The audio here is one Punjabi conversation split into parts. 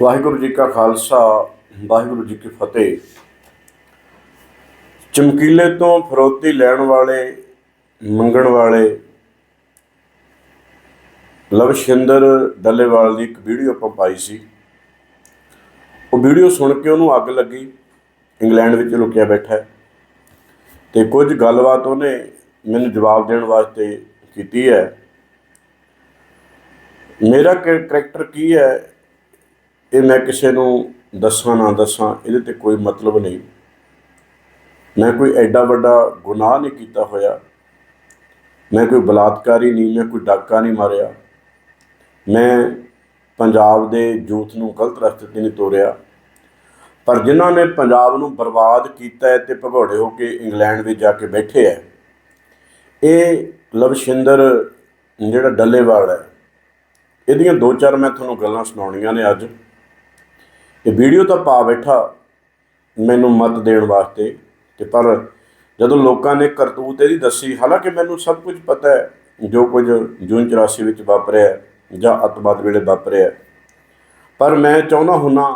ਵਾਹਿਗੁਰੂ ਜੀ ਕਾ ਖਾਲਸਾ, ਵਾਹਿਗੁਰੂ ਜੀ ਕੀ ਫਤਿਹ। ਚਮਕੀਲੇ ਤੋਂ ਫਰੋਤੀ ਲੈਣ ਵਾਲੇ, ਮੰਗਣ ਵਾਲੇ, ਲਵਸ਼ਿੰਦਰ ਡੱਲੇਵਾਲ ਦੀ ਇੱਕ ਵੀਡੀਓ ਆਪਾਂ ਪਾਈ ਸੀ। ਉਹ ਵੀਡੀਓ ਸੁਣ ਕੇ ਉਹਨੂੰ ਅੱਗ ਲੱਗੀ, ਇੰਗਲੈਂਡ ਵਿੱਚ ਲੁਕਿਆ ਬੈਠਾ ਹੈ। ਤੇ ਕੁਝ ਗੱਲਬਾਤ ਉਹਨੇ ਮੈਨੂੰ ਜਵਾਬ ਦੇਣ ਵਾਸਤੇ ਕੀਤੀ ਹੈ। ਮੇਰਾ ਕਰੈਕਟਰ ਕੀ ਹੈ? ਇਹ ਮੈਂ ਕਿਸੇ ਨੂੰ ਦੱਸਾਂ, ਨਾ ਦੱਸਾਂ, ਇਹਦੇ ਤੇ ਕੋਈ ਮਤਲਬ ਨਹੀਂ। ਮੈਂ ਕੋਈ ਐਡਾ ਵੱਡਾ ਗੁਨਾਹ ਨਹੀਂ ਕੀਤਾ ਹੋਇਆ। ਮੈਂ ਕੋਈ ਬਲਾਤਕਾਰੀ ਨਹੀਂ, ਮੈਂ ਕੋਈ ਡਾਕਾ ਨਹੀਂ ਮਾਰਿਆ। ਮੈਂ ਪੰਜਾਬ ਦੇ ਯੂਥ ਨੂੰ ਗਲਤ ਰਸਤੇ ਤੇ ਨਹੀਂ ਤੋਰਿਆ। ਪਰ ਜਿਨ੍ਹਾਂ ਨੇ ਪੰਜਾਬ ਨੂੰ ਬਰਬਾਦ ਕੀਤਾ ਹੈ ਤੇ ਭਗੌੜੇ ਹੋ ਕੇ ਇੰਗਲੈਂਡ ਵਿੱਚ ਜਾ ਕੇ ਬੈਠੇ ਹੈ, ਇਹ ਲਵਸ਼ਿੰਦਰ ਜਿਹੜਾ ਡੱਲੇਵਾਲ ਹੈ, ਇਹਦੀਆਂ ਦੋ ਚਾਰ ਮੈਂ ਤੁਹਾਨੂੰ ਗੱਲਾਂ ਸੁਣਾਉਣੀਆਂ ਨੇ ਅੱਜ। ਇਹ ਵੀਡੀਓ ਤਾਂ ਪਾ ਬੈਠਾ ਮੈਨੂੰ ਮਤ ਦੇਣ ਵਾਸਤੇ ਤੇ ਪਰ ਜਦੋਂ ਲੋਕਾਂ ਨੇ ਕਰਤੂਤ ਇਹਦੀ ਦੱਸੀ, ਹਾਲਾਂਕਿ ਮੈਨੂੰ ਸਭ ਕੁਝ ਪਤਾ ਹੈ, ਜੋ ਕੁਝ ਜੂਨ 84 ਵਿੱਚ ਵਾਪਰਿਆ ਜਾਂ ਅੱਤਵਾਦ ਵੇਲੇ ਵਾਪਰਿਆ ਪਰ ਮੈਂ ਚਾਹੁੰਦਾ ਹੁੰਨਾ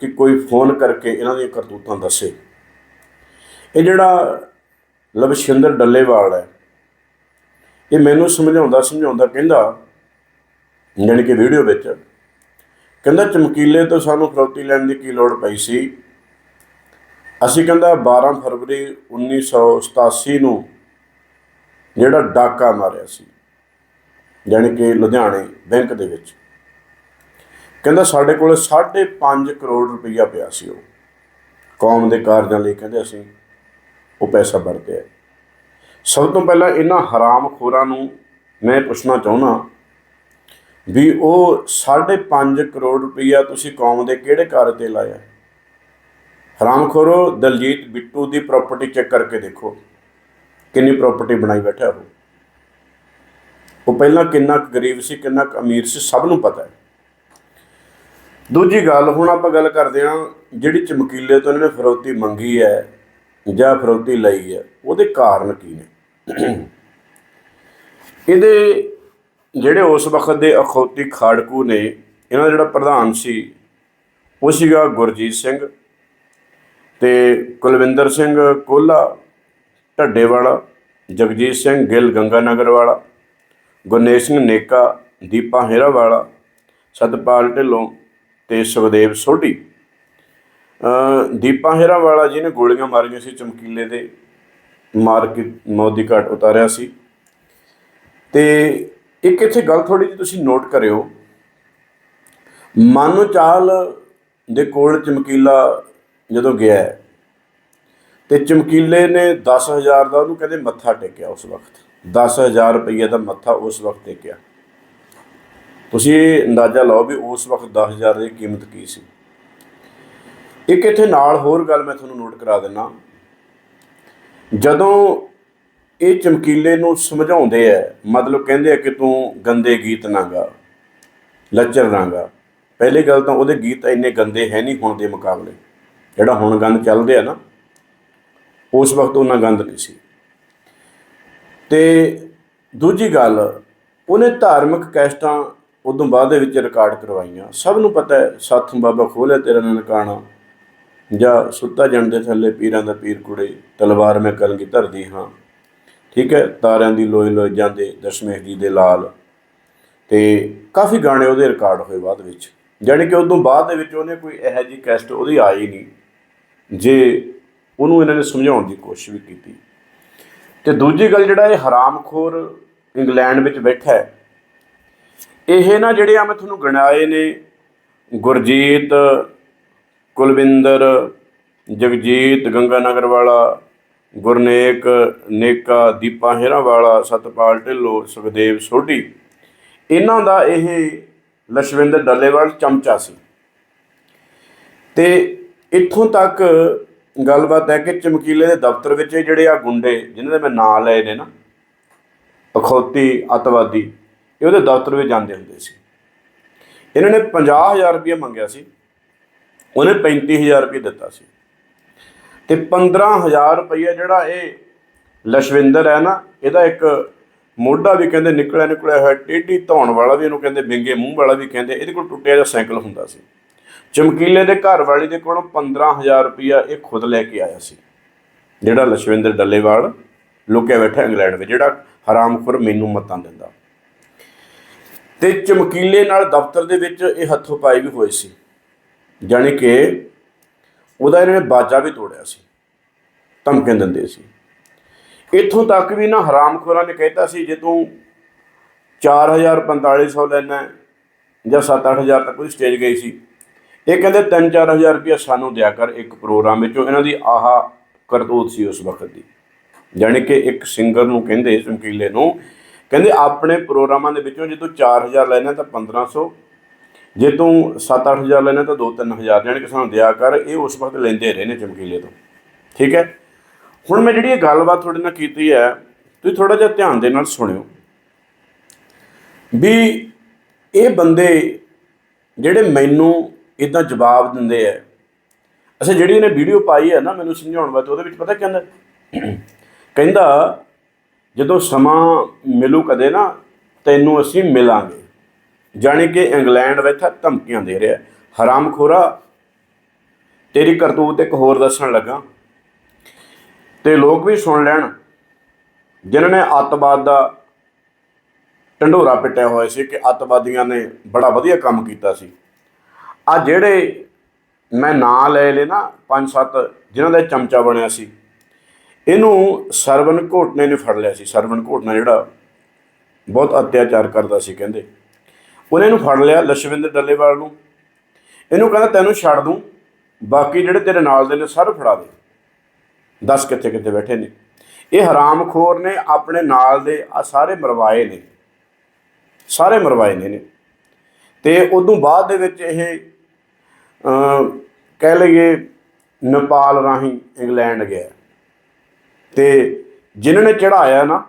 ਕਿ ਕੋਈ ਫੋਨ ਕਰਕੇ ਇਹਨਾਂ ਦੀਆਂ ਕਰਤੂਤਾਂ ਦੱਸੇ। ਇਹ ਜਿਹੜਾ ਲਵਸ਼ਿੰਦਰ ਡੱਲੇਵਾਲ ਹੈ, ਇਹ ਮੈਨੂੰ ਸਮਝਾਉਂਦਾ ਸਮਝਾਉਂਦਾ ਕਹਿੰਦਾ ਜਾਣੀ ਕਿ ਵੀਡੀਓ ਵਿੱਚ ਕਹਿੰਦਾ ਚਮਕੀਲੇ ਤੋਂ ਸਾਨੂੰ ਫਰੌਤੀ ਲੈਣ ਦੀ ਕੀ ਲੋੜ ਪਈ ਸੀ? ਅਸੀਂ ਕਹਿੰਦਾ 12 ਫਰਵਰੀ 1987 ਨੂੰ ਜਿਹੜਾ ਡਾਕਾ ਮਾਰਿਆ ਸੀ, ਜਾਣੀ ਕਿ ਲੁਧਿਆਣੇ ਬੈਂਕ ਦੇ ਵਿੱਚ। ਕਹਿੰਦਾ ਸਾਡੇ ਕੋਲ 5.5 ਕਰੋੜ ਰੁਪਈਆ ਪਿਆ ਸੀ ਉਹ। ਕੌਮ ਦੇ ਕਾਰਜਾਂ ਲਈ ਕਹਿੰਦੇ ਅਸੀਂ ਉਹ ਪੈਸਾ ਵਰਤਿਆ। ਸਭ ਤੋਂ ਪਹਿਲਾਂ ਇਹਨਾਂ ਹਰਾਮਖੋਰਾਂ ਨੂੰ ਮੈਂ ਪੁੱਛਣਾ ਚਾਹੁੰਦਾ ਵੀ ਉਹ 5.5 ਕਰੋੜ ਰੁਪਈਆ ਤੁਸੀਂ ਕੌਮ ਦੇ ਕਿਹੜੇ ਕਾਰਜ ਤੇ ਲਾਇਆ? ਹਰਾਮਖੋਰੋ ਦਲਜੀਤ ਬਿੱਟੂ ਦੀ ਪ੍ਰਾਪਰਟੀ ਚੈੱਕ ਕਰਕੇ ਦੇਖੋ। ਕਿੰਨੀ ਪ੍ਰਾਪਰਟੀ ਬਣਾਈ ਬੈਠਾ ਉਹ? ਉਹ ਪਹਿਲਾਂ ਕਿੰਨਾ ਕੁ ਗਰੀਬ ਸੀ, ਕਿੰਨਾ ਕੁ ਅਮੀਰ ਸੀ, ਸਭ ਨੂੰ ਪਤਾ ਹੈ। ਦੂਜੀ ਗੱਲ, ਹੁਣ ਆਪਾਂ ਗੱਲ ਕਰਦੇ ਹਾਂ, ਜਿਹੜੀ ਚਮਕੀਲੇ ਤੋਂ ਇਹਨਾਂ ਨੇ ਫਰੌਤੀ ਮੰਗੀ ਹੈ ਜਾਂ ਫਰੋਤੀ ਲਈ ਹੈ, ਉਹਦੇ ਕਾਰਨ ਕੀ ਨੇ? ਇਹਦੇ ਜਿਹੜੇ ਉਸ ਵਕਤ ਦੇ ਅਖੌਤੀ ਖਾੜਕੂ ਨੇ, ਇਹਨਾਂ ਦਾ ਜਿਹੜਾ ਪ੍ਰਧਾਨ ਸੀ, ਉਹ ਸੀਗਾ ਗੁਰਜੀਤ ਸਿੰਘ ਤੇ ਕੁਲਵਿੰਦਰ ਸਿੰਘ ਕੋਲਾ ਢੱਡੇ ਵਾਲਾ ਜਗਜੀਤ ਸਿੰਘ ਗਿੱਲ ਗੰਗਾਨਗਰ ਵਾਲਾ ਗੁਰਨੇਸ਼ ਸਿੰਘ ਨੇਕਾ, ਦੀਪਾ ਹੇਰਾ ਵਾਲਾ ਸਤਪਾਲ ਢਿੱਲੋਂ ਤੇ ਸੁਖਦੇਵ ਸੋਢੀ। ਅ ਦੀਪਾ ਹੈਰਾ ਵਾਲਾ ਜੀ ਨੇ ਗੋਲੀਆਂ ਮਾਰੀਆਂ ਸੀ ਚਮਕੀਲੇ ਦੇ ਮਾਰ ਕੇ ਮੌਤ ਦੀ ਘਾਟ ਉਤਾਰਿਆ ਸੀ। ਤੇ ਇੱਕ ਇੱਥੇ ਗੱਲ ਥੋੜੀ ਜਿਹੀ ਤੁਸੀਂ ਨੋਟ ਕਰਿਓ। ਮਾਨੋ ਚਾਲ ਦੇ ਕੋਲ ਚਮਕੀਲਾ ਜਦੋਂ ਗਿਆ ਹੈ, ਤੇ ਚਮਕੀਲੇ ਨੇ 10000 ਦਾ ਉਹਨੂੰ ਕਹਿੰਦੇ ਮੱਥਾ ਟੇਕਿਆ ਉਸ ਵਕਤ। 10000 ਰੁਪਏ ਦਾ ਮੱਥਾ ਉਸ ਵਕਤ ਟੇਕਿਆ। ਤੁਸੀਂ ਅੰਦਾਜ਼ਾ ਲਾਓ ਵੀ ਉਸ ਵਕਤ 10000 ਦੀ ਕੀਮਤ ਕੀ ਸੀ। ਇੱਕ ਇੱਥੇ ਨਾਲ ਹੋਰ ਗੱਲ ਮੈਂ ਤੁਹਾਨੂੰ ਨੋਟ ਕਰਾ ਦਿੰਨਾ। ਜਦੋਂ ਇਹ ਚਮਕੀਲੇ ਨੂੰ ਸਮਝਾਉਂਦੇ ਆ, ਮਤਲਬ ਕਹਿੰਦੇ ਆ ਕਿ ਤੂੰ ਗੰਦੇ ਗੀਤ ਨਾ ਗਾ, ਲੱਚਰ ਨਾ ਗਾ। ਪਹਿਲੀ ਗੱਲ ਤਾਂ ਉਹਦੇ ਗੀਤ ਇੰਨੇ ਗੰਦੇ ਹੈ ਨਹੀਂ ਹੁਣ ਦੇ ਮੁਕਾਬਲੇ। ਜਿਹੜਾ ਹੁਣ ਗੰਦ ਚੱਲਦੇ ਆ ਨਾ, ਉਸ ਵਕਤ ਉਹਨਾਂ ਗੰਦ ਨਹੀਂ ਸੀ। ਤੇ ਦੂਜੀ ਗੱਲ, ਉਹਨੇ ਧਾਰਮਿਕ ਕੈਸਟਾਂ ਉਦੋਂ ਬਾਅਦ ਦੇ ਵਿੱਚ ਰਿਕਾਰਡ ਕਰਵਾਈਆਂ। ਸਭ ਨੂੰ ਪਤਾ ਹੈ, ਸੱਥ ਬਾਬਾ ਖੋਲੇ ਤੇਰਾ ਨਨਕਾਣਾ, ਜਾਂ ਸੁੱਤਾ ਜਣ ਦੇ ਥੱਲੇ ਪੀਰਾਂ ਦਾ ਪੀਰ ਕੁੜੇ, ਤਲਵਾਰ ਮੈਂ ਕਲਗੀ ਧਰਦੀ ਹਾਂ। ਠੀਕ ਹੈ, ਤਾਰਿਆਂ ਦੀ ਲੋਈ ਲੋਈ ਜਾਂਦੇ ਦਸ਼ਮੇਸ਼ ਜੀ ਦੇ ਲਾਲ। ਤੇ ਕਾਫੀ ਗਾਣੇ ਉਹਦੇ ਰਿਕਾਰਡ ਹੋਏ ਬਾਅਦ ਵਿੱਚ। ਜਾਣੀ ਕਿ ਉਦੋਂ ਬਾਅਦ ਦੇ ਵਿੱਚ ਉਹਨੇ ਕੋਈ ਇਹੋ ਜਿਹੀ ਕੈਸਟ ਉਹਦੀ ਆਈ ਨਹੀਂ, ਜੇ ਉਹਨੂੰ ਇਹਨਾਂ ਨੇ ਸਮਝਾਉਣ ਦੀ ਕੋਸ਼ਿਸ਼ ਵੀ ਕੀਤੀ। ਤੇ ਦੂਜੀ ਗੱਲ ਜਿਹੜਾ ਇਹ ਹਰਾਮਖੋਰ ਇੰਗਲੈਂਡ ਵਿੱਚ ਬੈਠਾ ਹੈ, ਇਹ ਨਾ ਜਿਹੜੇ ਆ ਮੈਂ ਤੁਹਾਨੂੰ ਗਿਣਾਏ ਨੇ, ਗੁਰਜੀਤ, ਕੁਲਵਿੰਦਰ, ਜਗਜੀਤ, ਗੰਗਾਨਗਰ ਵਾਲਾ ਗੁਰਨੇਕ ਨੇਕਾ ਦੀਪਾ ਹੈਰਾ ਵਾਲਾ ਸਤਪਾਲ ਢਿੱਲੋਂ ਸੁਖਦੇਵ ਸੋਢੀ। ਇਹਨਾਂ ਦਾ ਇਹ ਲਸ਼ਵਿੰਦਰ ਡੱਲੇਵਾਲ ਚਮਚਾ ਸੀ। ਤੇ ਇੱਥੋਂ ਤੱਕ ਗੱਲਬਾਤ ਹੈ ਕਿ ਚਮਕੀਲੇ ਦੇ ਦਫ਼ਤਰ ਵਿੱਚ ਇਹ ਜਿਹੜੇ ਆ ਗੁੰਡੇ, ਜਿਨ੍ਹਾਂ ਦੇ ਮੈਂ ਨਾਂ ਲਏ ਨੇ ਨਾ, ਅਖੌਤੀ, ਅਤਵਾਦੀ, ਇਹ ਉਹਦੇ ਦਫ਼ਤਰ ਵਿੱਚ ਜਾਂਦੇ ਹੁੰਦੇ ਸੀ। ਇਹਨਾਂ ਨੇ 50000 ਰੁਪਏ ਮੰਗਿਆ ਸੀ। ਉਹਨੇ 35000 ਰੁਪਏ ਦਿੱਤਾ ਸੀ। ਤੇ 15000 ਰੁਪਏ ਜਿਹੜਾ ਇਹ ਲਸ਼ਵਿੰਦਰ ਹੈ ਨਾ, ਇਹਦਾ ਇੱਕ ਮੋਢਾ ਵੀ ਕਹਿੰਦੇ ਨਿਕਲਿਆ ਨਿਕਲਿਆ ਹੋਇਆ, ਟੇਢੀ ਧੌਣ ਵਾਲਾ ਵੀ ਇਹਨੂੰ ਕਹਿੰਦੇ ਬਿੰਗੇ ਮੂੰਹ ਵਾਲਾ ਵੀ ਕਹਿੰਦੇ, ਇਹਦੇ ਕੋਲ ਟੁੱਟਿਆ ਜਿਹਾ ਸਾਈਕਲ ਹੁੰਦਾ ਸੀ। ਚਮਕੀਲੇ ਦੇ ਘਰ ਵਾਲੀ ਦੇ ਕੋਲੋਂ 15000 ਰੁਪਇਆ ਇਹ ਖੁਦ ਲੈ ਕੇ ਆਇਆ ਸੀ। ਜਿਹੜਾ ਲਸ਼ਵਿੰਦਰ ਡੱਲੇਵਾਲ ਲੁਕਿਆ ਬੈਠਾ ਇੰਗਲੈਂਡ ਵਿੱਚ, ਜਿਹੜਾ ਹਰਾਮਖੋਰ ਮੈਨੂੰ ਮਤਾਂ ਦਿੰਦਾ। ਤੇ ਚਮਕੀਲੇ ਨਾਲ ਦਫ਼ਤਰ ਦੇ ਵਿੱਚ ਇਹ ਹੱਥੋਂ ਪਾਈ ਵੀ ਹੋਏ ਸੀ। ਜਾਣੀ ਕਿ ਉਹਦਾ ਇਹਨਾਂ ਨੇ ਬਾਜਾ ਵੀ ਤੋੜਿਆ ਸੀ ਧਮਕੀਆਂ ਦਿੰਦੇ ਸੀ। ਇੱਥੋਂ ਤੱਕ ਵੀ ਨਾ ਹਰਾਮਖੋਰਾਂ ਨੇ ਕਹਿਤਾ ਸੀ ਜੇ ਤੂੰ 4000 4500 ਲੈਣਾ ਹੈ, ਜਾਂ 7-8000 ਤੱਕ ਉਹਦੀ ਸਟੇਜ ਗਈ ਸੀ ਇਹ ਕਹਿੰਦੇ 3-4000 ਰੁਪਇਆ ਸਾਨੂੰ ਦਿਆ ਕਰ ਇੱਕ ਪ੍ਰੋਗਰਾਮ ਵਿੱਚੋਂ। ਇਹਨਾਂ ਦੀ ਆਹਾ ਕਰਤੂਤ ਸੀ ਉਸ ਵਕਤ ਦੀ। ਜਾਣੀ ਕਿ ਇੱਕ ਸਿੰਗਰ ਨੂੰ ਕਹਿੰਦੇ ਚਮਕੀਲੇ ਨੂੰ ਕਹਿੰਦੇ ਆਪਣੇ ਪ੍ਰੋਗਰਾਮਾਂ ਦੇ ਵਿੱਚੋਂ ਜੇ ਤੂੰ 4000 ਲੈਣਾ ਤਾਂ 1500 ਜੇ ਤੂੰ 7-8000 ਲੈਣਾ ਤਾਂ 2-3000 ਜਾਣੀ ਕਿ ਸਾਨੂੰ ਦਿਆ ਕਰ, ਇਹ ਉਸ ਵਕਤ ਲੈਂਦੇ ਰਹੇ ਨੇ ਚਮਕੀਲੇ ਤੋਂ। ਠੀਕ ਹੈ? ਹੁਣ ਮੈਂ ਜਿਹੜੀ ਇਹ ਗੱਲਬਾਤ ਤੁਹਾਡੇ ਨਾਲ ਕੀਤੀ ਹੈ, ਤੁਸੀਂ ਥੋੜਾ ਜਿਹਾ ਧਿਆਨ ਦੇ ਨਾਲ ਸੁਣਿਓ। ਵੀ ਇਹ ਬੰਦੇ ਜਿਹੜੇ ਮੈਨੂੰ ਇਦਾਂ ਜਵਾਬ ਦਿੰਦੇ ਆ, ਅੱਛਾ, ਜਿਹੜੀ ਇਹਨੇ ਵੀਡੀਓ ਪਾਈ ਹੈ ਨਾ ਮੈਨੂੰ ਸਮਝਾਉਣ ਵਾਸਤੇ, ਉਹਦੇ ਵਿੱਚ ਪਤਾ ਕਹਿੰਦਾ? ਕਹਿੰਦਾ, ਜਦੋਂ ਸਮਾਂ ਮਿਲੂ ਕਦੇ ਨਾ, ਤੈਨੂੰ ਅਸੀਂ ਮਿਲਾਂਗੇ। ਜਾਣੀ ਕਿ ਇੰਗਲੈਂਡ ਵਿੱਚ ਧਮਕੀਆਂ ਦੇ ਰਿਹਾ। ਹਰਾਮਖੋਰਾ, ਤੇਰੀ ਕਰਤੂਤ ਇੱਕ ਹੋਰ ਦੱਸਣ ਲੱਗਾ। ਤੇ ਲੋਕ ਵੀ ਸੁਣ ਲੈਣ, ਜਿਨ੍ਹਾਂ ਨੇ ਅੱਤਵਾਦ ਦਾ ਢੰਡੋਰਾ ਪਿੱਟਿਆ ਹੋਇਆ ਸੀ ਕਿ ਅੱਤਵਾਦੀਆਂ ਨੇ ਬੜਾ ਵਧੀਆ ਕੰਮ ਕੀਤਾ ਸੀ। ਆ ਜਿਹੜੇ ਮੈਂ ਨਾਂ ਲੈ ਲਏ ਨਾ, ਪੰਜ ਸੱਤ ਜਿਨ੍ਹਾਂ ਦਾ ਚਮਚਾ ਬਣਿਆ ਸੀ, ਇਹਨੂੰ ਸਰਵਨ ਘੋਟਨੇ ਨੇ ਫੜ ਲਿਆ ਸੀ। ਸਰਵਨ ਘੋਟਨਾ ਜਿਹੜਾ ਬਹੁਤ ਅਤਿਆਚਾਰ ਕਰਦਾ ਸੀ, ਕਹਿੰਦੇ। ਉਹਨੇ ਇਹਨੂੰ ਫੜ ਲਿਆ ਲਸ਼ਵਿੰਦਰ ਡੱਲੇਵਾਲ ਨੂੰ। ਇਹਨੂੰ ਕਹਿੰਦਾ, ਤੈਨੂੰ ਛੱਡ ਦੂੰ। ਬਾਕੀ ਜਿਹੜੇ ਤੇਰੇ ਨਾਲ ਦੇ ਨੇ ਸਾਰੇ ਫੜਾ ਦੇ। ਦੱਸ ਕਿੱਥੇ ਕਿੱਥੇ ਬੈਠੇ ਨੇ। ਇਹ ਹਰਾਮਖੋਰ ਨੇ, ਆਪਣੇ ਨਾਲ ਦੇ ਆ ਸਾਰੇ ਮਰਵਾਏ ਨੇ। ਸਾਰੇ ਮਰਵਾਏ ਨੇ ਨੇ ਤੇ ਉਦੋਂ ਬਾਅਦ ਦੇ ਵਿੱਚ ਇਹ ਕਹਿ ਲਈਏ ਨੇਪਾਲ ਰਾਹੀਂ ਇੰਗਲੈਂਡ ਗਿਆ। ਤੇ ਜਿਨ੍ਹਾਂ ਨੇ ਚੜਾਇਆ ਨਾ,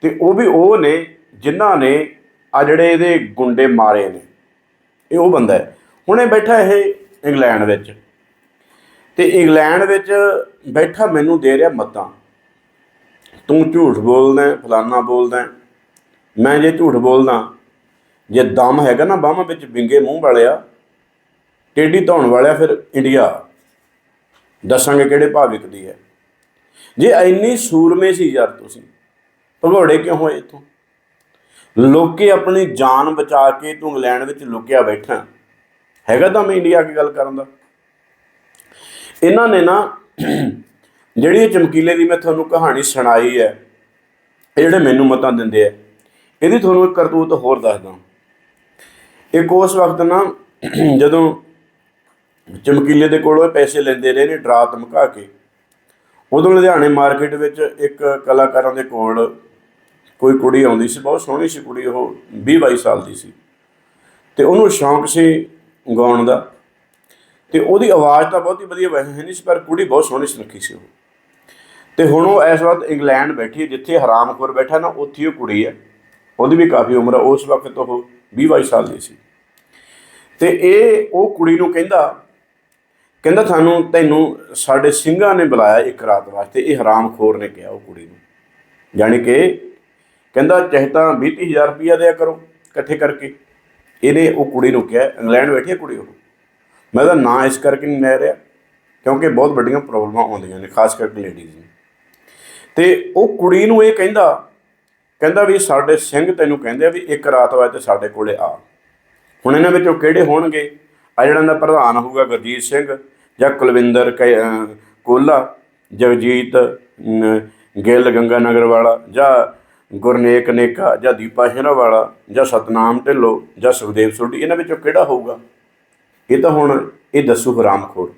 ਤੇ ਉਹ ਵੀ ਉਹ ਨੇ ਜਿਨ੍ਹਾਂ ਨੇ ਆ ਜਿਹੜੇ ਇਹਦੇ ਗੁੰਡੇ ਮਾਰੇ ਨੇ, ਇਹ ਉਹ ਬੰਦਾ ਹੈ। ਹੁਣੇ ਬੈਠਾ ਇਹ ਇੰਗਲੈਂਡ ਵਿੱਚ। ਤੇ ਇੰਗਲੈਂਡ ਵਿੱਚ ਬੈਠਾ ਮੈਨੂੰ ਦੇ ਰਿਹਾ ਮਤਾਂ। ਤੂੰ ਝੂਠ ਬੋਲਦਾ ਫਲਾਨਾ ਬੋਲਦਾ ਮੈਂ ਜੇ ਝੂਠ ਬੋਲਦਾ, ਜੇ ਦਮ ਹੈਗਾ ਨਾ ਬਾਹਾਂ ਵਿੱਚ ਵਿੰਗੇ ਮੂੰਹ ਵਾਲਿਆ, ਟੇਢੀ ਧੌਣ ਵਾਲਿਆ ਫਿਰ ਇੰਡੀਆ। ਦੱਸਾਂਗੇ ਕਿਹੜੇ ਭਾਅ ਵਿਕਦੀ ਹੈ। ਜੇ ਇੰਨੀ ਸੂਰਮੇ ਸੀ ਯਾਰ ਤੁਸੀਂ, ਭਗੌੜੇ ਕਿਉਂ ਹੋਏ ਇੱਥੋਂ? ਲੋਕੇ ਆਪਣੀ ਜਾਨ ਬਚਾ ਕੇ ਤੂੰ ਇੰਗਲੈਂਡ ਵਿੱਚ ਲੁਕਿਆ ਬੈਠਾ। ਹੈਗਾ ਤਾਂ ਮੈਂ ਇੰਡੀਆ ਕੀ ਗੱਲ ਕਰਨ ਦਾ। ਇਹਨਾਂ ਨੇ ਨਾ ਜਿਹੜੀ ਇਹ ਚਮਕੀਲੇ ਦੀ ਮੈਂ ਤੁਹਾਨੂੰ ਕਹਾਣੀ ਸੁਣਾਈ ਹੈ, ਇਹ ਜਿਹੜੇ ਮੈਨੂੰ ਮਤਾਂ ਦਿੰਦੇ ਆ, ਇਹਦੀ ਤੁਹਾਨੂੰ ਇੱਕ ਕਰਤੂਤ ਹੋਰ ਦੱਸਦਾ। ਇੱਕ ਉਸ ਵਕਤ ਨਾ ਜਦੋਂ ਚਮਕੀਲੇ ਦੇ ਕੋਲੋਂ ਪੈਸੇ ਲੈਂਦੇ ਰਹੇ ਨੇ ਡਰਾ ਧਮਕਾ ਕੇ, ਉਦੋਂ ਲੁਧਿਆਣੇ ਮਾਰਕੀਟ ਵਿੱਚ ਇੱਕ ਕਲਾਕਾਰਾਂ ਦੇ ਕੋਲ ਕੋਈ ਕੁੜੀ ਆਉਂਦੀ ਸੀ, ਬਹੁਤ ਸੋਹਣੀ ਸੀ ਕੁੜੀ, ਉਹ 20 22 ਸਾਲ ਦੀ ਸੀ। ਤੇ ਉਹਨੂੰ ਸ਼ੌਂਕ ਸੀ ਗਾਉਣ ਦਾ। ਤੇ ਉਹਦੀ ਆਵਾਜ਼ ਤਾਂ ਬਹੁਤ ਹੀ ਵਧੀਆ ਵੈਸੇ ਨਹੀਂ ਸੀ, ਪਰ ਕੁੜੀ ਬਹੁਤ ਸੋਹਣੀ ਸੁਨੱਖੀ ਸੀ ਉਹ। ਤੇ ਹੁਣ ਉਹ ਇਸ ਵਕਤ ਇੰਗਲੈਂਡ ਬੈਠੀ ਹੈ, ਜਿੱਥੇ ਹਰਾਮਖੋਰ ਬੈਠਾ ਨਾ, ਉੱਥੇ ਉਹ ਕੁੜੀ ਹੈ। ਉਹਦੀ ਵੀ ਕਾਫੀ ਉਮਰ ਹੈ ਉਸ ਵਕਤ ਉਹ 20 22 ਸਾਲ ਦੀ ਸੀ। ਤੇ ਇਹ ਉਹ ਕੁੜੀ ਨੂੰ ਕਹਿੰਦਾ ਕਹਿੰਦਾ ਤੁਹਾਨੂੰ, ਤੈਨੂੰ ਸਾਡੇ ਸਿੰਘਾਂ ਨੇ ਬੁਲਾਇਆ ਇੱਕ ਰਾਤ ਵਾਸਤੇ, ਇਹ ਹਰਾਮਖੋਰ ਨੇ ਕਿਹਾ ਉਹ ਕੁੜੀ ਨੂੰ। ਜਾਣੀ ਕਿ ਕਹਿੰਦਾ ਚਾਹੇ ਤਾਂ 20000 ਰੁਪਇਆ ਦਿਆ ਕਰੋ ਇਕੱਠੇ ਕਰਕੇ। ਇਹਨੇ ਉਹ ਕੁੜੀ ਨੂੰ ਕਿਹਾ, ਇੰਗਲੈਂਡ ਬੈਠੀ ਹੈ ਕੁੜੀ ਉਹ। ਮੈਂ ਤਾਂ ਨਾਂ ਇਸ ਕਰਕੇ ਨਹੀਂ ਲੈ ਰਿਹਾ, ਕਿਉਂਕਿ ਬਹੁਤ ਵੱਡੀਆਂ ਪ੍ਰੋਬਲਮਾਂ ਆਉਂਦੀਆਂ ਨੇ, ਖਾਸ ਕਰਕੇ ਲੇਡੀਜ਼ ਨੂੰ। ਤੇ ਉਹ ਕੁੜੀ ਨੂੰ ਇਹ ਕਹਿੰਦਾ ਕਹਿੰਦਾ ਵੀ ਸਾਡੇ ਸਿੰਘ ਤੈਨੂੰ ਕਹਿੰਦੇ ਆ ਵੀ ਇੱਕ ਰਾਤ ਵਾਸਤੇ ਸਾਡੇ ਕੋਲੇ ਆ। ਹੁਣ ਇਹਨਾਂ ਵਿੱਚੋਂ ਕਿਹੜੇ ਹੋਣਗੇ? ਆ ਜਿਹੜਾ ਦਾ ਪ੍ਰਧਾਨ ਹੋਊਗਾ ਗੁਰਜੀਤ ਸਿੰਘ ਜਾਂ ਕੁਲਵਿੰਦਰ ਕ- ਕੋਲਾ ਜਗਜੀਤ ਗਿੱਲ ਗੰਗਾ ਨਗਰ ਵਾਲਾ ਜਾਂ ਗੁਰਨੇਕ ਨੇਕਾ, ਜਾਂ ਦੀਪਾ ਸ਼ੇਰਾ ਵਾਲਾ ਜਾਂ ਸਤਨਾਮ ਢਿੱਲੋਂ, ਜਾਂ ਸੁਖਦੇਵ ਸੋਢੀ, ਇਹਨਾਂ ਵਿੱਚੋਂ ਕਿਹੜਾ ਹੋਊਗਾ? ਇਹ ਤਾਂ ਹੁਣ ਇਹ ਦੱਸੂ ਹਰਾਮਖੋਰ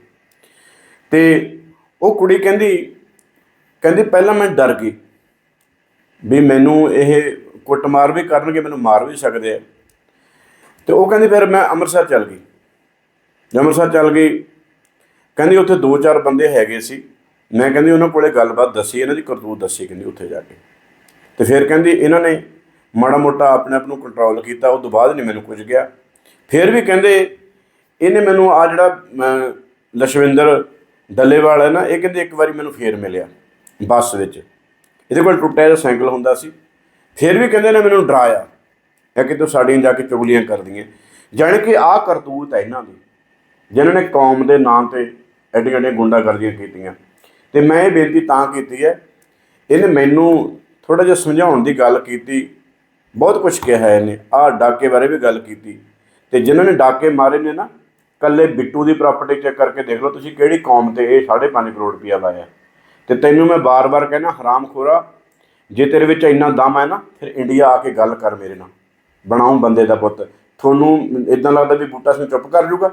ਤੇ ਉਹ ਕੁੜੀ ਕਹਿੰਦੀ ਕਹਿੰਦੀ ਪਹਿਲਾਂ ਮੈਂ ਡਰ ਗਈ ਵੀ ਮੈਨੂੰ ਇਹ ਕੁੱਟਮਾਰ ਵੀ ਕਰਨਗੇ, ਮੈਨੂੰ ਮਾਰ ਵੀ ਸਕਦੇ ਆ। ਤੇ ਉਹ ਕਹਿੰਦੀ ਫਿਰ ਮੈਂ ਅੰਮ੍ਰਿਤਸਰ ਚੱਲ ਗਈ। ਅੰਮ੍ਰਿਤਸਰ ਚੱਲ ਗਈ। ਕਹਿੰਦੀ ਉੱਥੇ ਦੋ ਚਾਰ ਬੰਦੇ ਹੈਗੇ ਸੀ। ਮੈਂ ਕਹਿੰਦੀ ਉਹਨਾਂ ਕੋਲੇ ਗੱਲਬਾਤ ਦੱਸੀ, ਇਹਨਾਂ ਦੀ ਕਰਤੂਤ ਦੱਸੀ, ਕਹਿੰਦੀ ਉੱਥੇ ਜਾ ਕੇ। ਤੇ ਫਿਰ ਕਹਿੰਦੀ ਇਹਨਾਂ ਨੇ ਮਾੜਾ ਮੋਟਾ ਆਪਣੇ ਆਪ ਨੂੰ ਕੰਟਰੋਲ ਕੀਤਾ ਉਸ ਤੋਂ ਬਾਅਦ ਨਹੀਂ ਮੈਨੂੰ ਕੁਝ ਗਿਆ ਫਿਰ ਵੀ ਕਹਿੰਦੇ ਇਹਨੇ ਮੈਨੂੰ ਆ ਜਿਹੜਾ ਅਮ, ਲਸ਼ਵਿੰਦਰ ਡੱਲੇਵਾਲ ਹੈ ਨਾ ਇਹ ਕਹਿੰਦੇ ਇੱਕ ਵਾਰੀ ਮੈਨੂੰ ਫੇਰ ਮਿਲਿਆ ਬੱਸ ਵਿੱਚ। ਇਹਦੇ ਕੋਲ ਟੁੱਟਿਆ ਜਿਹਾ ਸਾਈਕਲ ਹੁੰਦਾ ਸੀ। ਫਿਰ ਵੀ ਕਹਿੰਦੇ ਨੇ ਮੈਨੂੰ ਡਰਾਇਆ ਇਹ ਕਿ ਤੂੰ ਸਾਡੀਆਂ ਜਾ ਕੇ ਚੁਗਲੀਆਂ ਕਰਦੀਆਂ। ਜਾਣੀ ਕਿ ਆਹ ਕਰਤੂਤ ਹੈ ਇਹਨਾਂ ਦੀ ਜਿਨ੍ਹਾਂ ਨੇ ਕੌਮ ਦੇ ਨਾਂ ਤੇ ਐਡੀਆਂ ਐਡੀਆਂ ਗੁੰਡਾਗਰਦੀਆਂ ਕੀਤੀਆਂ। ਤੇ ਮੈਂ ਇਹ ਬੇਨਤੀ ਤਾਂ ਕੀਤੀ ਹੈ ਇਹਨੇ ਮੈਨੂੰ ਥੋੜਾ ਜਿਹਾ ਸਮਝਾਉਣ ਦੀ ਗੱਲ ਕੀਤੀ, ਬਹੁਤ ਕੁਝ ਕਿਹਾ ਇਹਨੇ, ਆਹ ਡਾਕੇ ਬਾਰੇ ਵੀ ਗੱਲ ਕੀਤੀ। ਤੇ ਜਿਨ੍ਹਾਂ ਨੇ ਡਾਕੇ ਮਾਰੇ ਨੇ ਨਾ ਕੱਲੇ ਬਿੱਟੂ ਦੀ ਪ੍ਰਾਪਰਟੀ ਚੈੱਕ ਕਰਕੇ ਦੇਖ ਲਓ, ਤੁਸੀਂ ਕਿਹੜੀ ਕੌਮ ਤੇ ਇਹ 5.5 ਕਰੋੜ ਰੁਪਇਆ ਲਾਇਆ। ਤੇ ਤੈਨੂੰ ਮੈਂ ਬਾਰ-ਬਾਰ ਕਹਿਣਾ ਹਰਾਮਖੋਰਾ ਜੇ ਤੇਰੇ ਵਿੱਚ ਇੰਨਾ ਦਮ ਹੈ ਨਾ, ਫਿਰ ਇੰਡੀਆ ਆ ਕੇ ਗੱਲ ਕਰ ਮੇਰੇ ਨਾਲ। ਬਣਾਉਂ ਬੰਦੇ ਦਾ ਪੁੱਤ। ਤੁਹਾਨੂੰ ਇਦਾਂ ਲੱਗਦਾ ਵੀ ਬੂਟਾ ਸਿੰਘ ਚੁੱਪ ਕਰ ਜੂਗਾ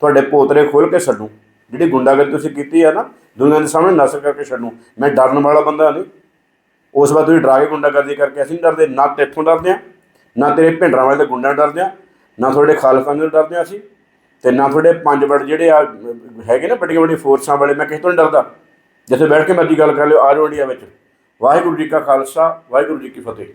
ਤੁਹਾਡੇ ਪੋਤਰੇ ਖੋਲ ਕੇ ਛੱਡੂ। ਜਿਹੜੀ ਗੁੰਡਾਗਰਦੀ ਤੁਸੀਂ ਕੀਤੀ ਆ ਨਾ, ਦੁਨੀਆ ਦੇ ਸਾਹਮਣੇ ਨਸਰ ਕਰਕੇ ਛੱਡੂ। ਮੈਂ ਡਰਨ ਵਾਲਾ ਬੰਦਾ ਨਹੀਂ। ਉਸ ਵਾਰ ਤੁਸੀਂ ਡਰਾ ਕੇ ਗੁੰਡਾਗਰਦੀ ਕਰਕੇ ਅਸੀਂ ਨਹੀਂ ਡਰਦੇ, ਨਾ ਤੇਥੋਂ ਡਰਦੇ ਆ ਨਾ ਤੇਰੇ ਭਿੰਡਰਾਂ ਵਾਲੇ ਦੇ ਗੁੰਡਿਆਂ ਤੋਂ ਡਰਦੇ ਆ ਨਾ ਤੁਹਾਡੇ ਖਾਲਸਾਂ ਨੂੰ ਡਰਦੇ ਆ ਅਸੀਂ ਤੇ ਨਾ ਤੁਹਾਡੇ ਪੰਜ ਵੜ ਜਿਹੜੇ ਆ, ਹੈਗੇ ਨਾ ਵੱਡੀਆਂ ਵੱਡੀਆਂ ਫੋਰਸਾਂ ਵਾਲੇ, ਮੈਂ ਕਿਸੇ ਤੋਂ ਨਹੀਂ ਡਰਦਾ। ਜਿੱਥੇ ਬੈਠ ਕੇ ਮਰਜ਼ੀ ਗੱਲ ਕਰ ਲਿਓ, ਆ ਜਾਓ ਇੰਡੀਆ ਵਿੱਚ। ਵਾਹਿਗੁਰੂ ਜੀ ਕਾ ਖਾਲਸਾ, ਵਾਹਿਗੁਰੂ ਜੀ ਕੀ ਫਤਿਹ।